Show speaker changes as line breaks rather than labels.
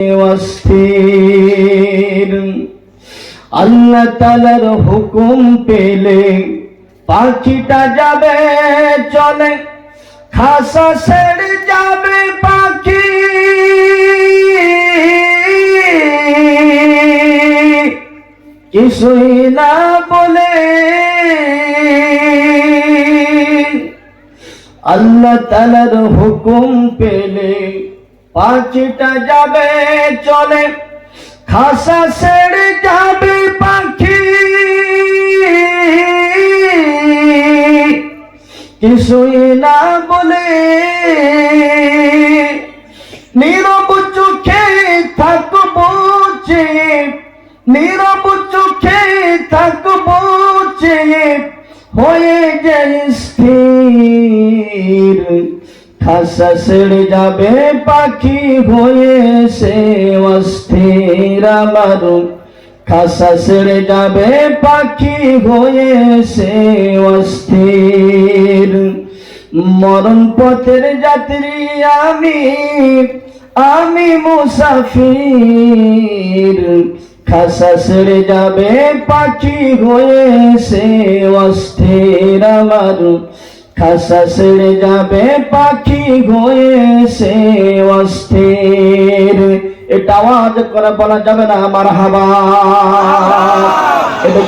অস্থির। আল্লাহ তালার হুকুম পেলে পাখিটা যাবে, চলে। খাসা ছেড়ে যাবে পাখি। কিছুই না বলে। আল্লাহ তালার হুকুম পেলে পাখিটা যাবে চলে, খাসা ছেড়ে যাবে পাখি। কিছুই না বলে নীরব চোখে থাকব যে, নীরব চোখে থাকব যে, হয়ে যায় স্থির। খাসা ছেড়ে যাবে পাখি হয়ে সে অস্থির আমার খাসা ছেড়ে যাবে পাখি হয়ে সে অস্থির। মরণ পথের যাত্রী আমি আমি মুসাফির। খাসা ছেড়ে যাবে পাখি হয়ে সে অস্থির আমার খাসা ছেড়ে যাবে পাখি হয়ে সে অস্থির। এটা আওয়াজ করে বলা যাবে না আমার হাবা এটা